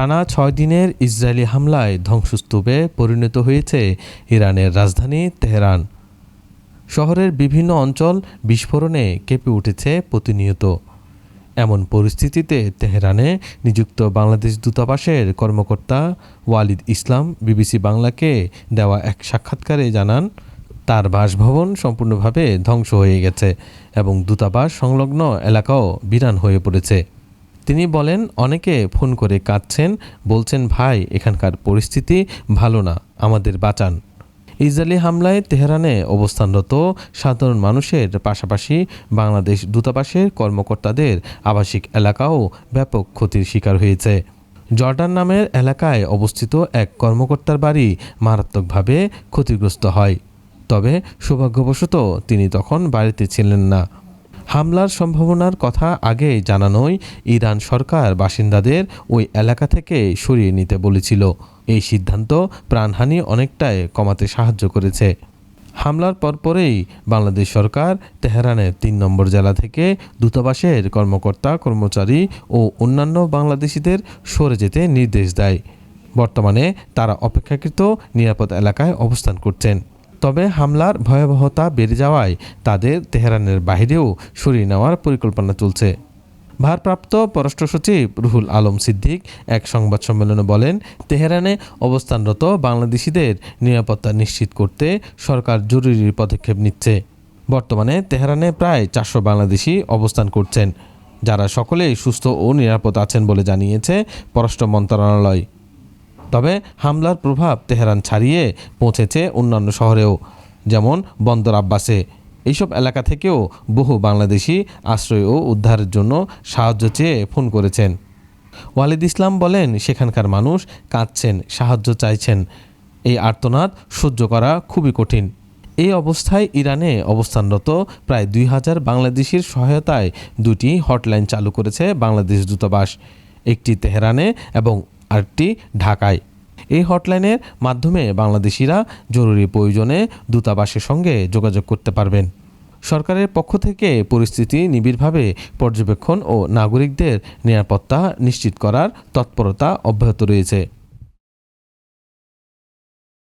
টানা ছয় দিনের ইসরায়েলি হামলায় ধ্বংসস্তূপে পরিণত হয়েছে ইরানের রাজধানী তেহরান। শহরের বিভিন্ন অঞ্চল বিস্ফোরণে কেঁপে উঠেছে প্রতিনিয়ত। এমন পরিস্থিতিতে তেহরানে নিযুক্ত বাংলাদেশ দূতাবাসের কর্মকর্তা ওয়ালিদ ইসলাম বিবিসি বাংলাকে দেওয়া এক সাক্ষাৎকারে জানান, তার বাসভবন সম্পূর্ণভাবে ধ্বংস হয়ে গেছে এবং দূতাবাস সংলগ্ন এলাকাও বিরান হয়ে পড়েছে। তিনি বলেন, অনেকে ফোন করে কাঁদছেন, বলছেন, ভাই, এখানকার পরিস্থিতি ভালো না, আমাদের বাঁচান। ইসরায়েলি হামলায় তেহরানে অবস্থানরত সাধারণ মানুষের পাশাপাশি বাংলাদেশ দূতাবাসের কর্মকর্তাদের আবাসিক এলাকাও ব্যাপক ক্ষতির শিকার হয়েছে। জর্ডান নামের এলাকায় অবস্থিত এক কর্মকর্তার বাড়ি মারাত্মকভাবে ক্ষতিগ্রস্ত হয়। তবে সৌভাগ্যবশত তিনি তখন বাড়িতে ছিলেন না। হামলার সম্ভাবনার কথা আগে জানানোই ইরান সরকার বাসিন্দাদের ওই এলাকা থেকে সরিয়ে নিতে বলেছিল। এই সিদ্ধান্ত প্রাণহানি অনেকটাই কমাতে সাহায্য করেছে। হামলার পরপরেই বাংলাদেশ সরকার তেহরানের তিন নম্বর জেলা থেকে দূতাবাসের কর্মকর্তা, কর্মচারী ও অন্যান্য বাংলাদেশিদের সরে যেতে নির্দেশ দেয়। বর্তমানে তারা অপেক্ষাকৃত নিরাপদ এলাকায় অবস্থান করছেন। তবে হামলার ভয়াবহতা বেড়ে যাওয়ায় তাদের তেহরানের বাইরেও সরিয়ে নেওয়ার পরিকল্পনা চলছে। ভারপ্রাপ্ত পররাষ্ট্র সচিব রুহুল আলম সিদ্দিক এক সংবাদ সম্মেলনে বলেন, তেহরানে অবস্থানরত বাংলাদেশিদের নিরাপত্তা নিশ্চিত করতে সরকার জরুরি পদক্ষেপ নিচ্ছে। বর্তমানে তেহরানে প্রায় চারশো বাংলাদেশি অবস্থান করছেন, যারা সকলেই সুস্থ ও নিরাপদ আছেন বলে জানিয়েছে পররাষ্ট্র মন্ত্রণালয়। তবে হামলার প্রভাব তেহরান ছাড়িয়ে পৌঁছেছে অন্যান্য শহরেও, যেমন বন্দর আব্বাসে। এইসব এলাকা থেকেও বহু বাংলাদেশি আশ্রয় ও উদ্ধারের জন্য সাহায্য চেয়ে ফোন করেছেন। ওয়ালিদ ইসলাম বলেন, সেখানকার মানুষ কাঁদছেন, সাহায্য চাইছেন। এই আর্তনাদ সহ্য করা খুবই কঠিন। এই অবস্থায় ইরানে অবস্থানরত প্রায় দুই হাজার বাংলাদেশির সহায়তায় দুটি হটলাইন চালু করেছে বাংলাদেশ দূতাবাস। একটি তেহরানে এবং আরেকটি ঢাকায়। এই হটলাইনের মাধ্যমে বাংলাদেশিরা জরুরি প্রয়োজনে দূতাবাসের সঙ্গে যোগাযোগ করতে পারবেন। সরকারের পক্ষ থেকে পরিস্থিতি নিবিড়ভাবে পর্যবেক্ষণ ও নাগরিকদের নিরাপত্তা নিশ্চিত করার তৎপরতা অব্যাহত রয়েছে।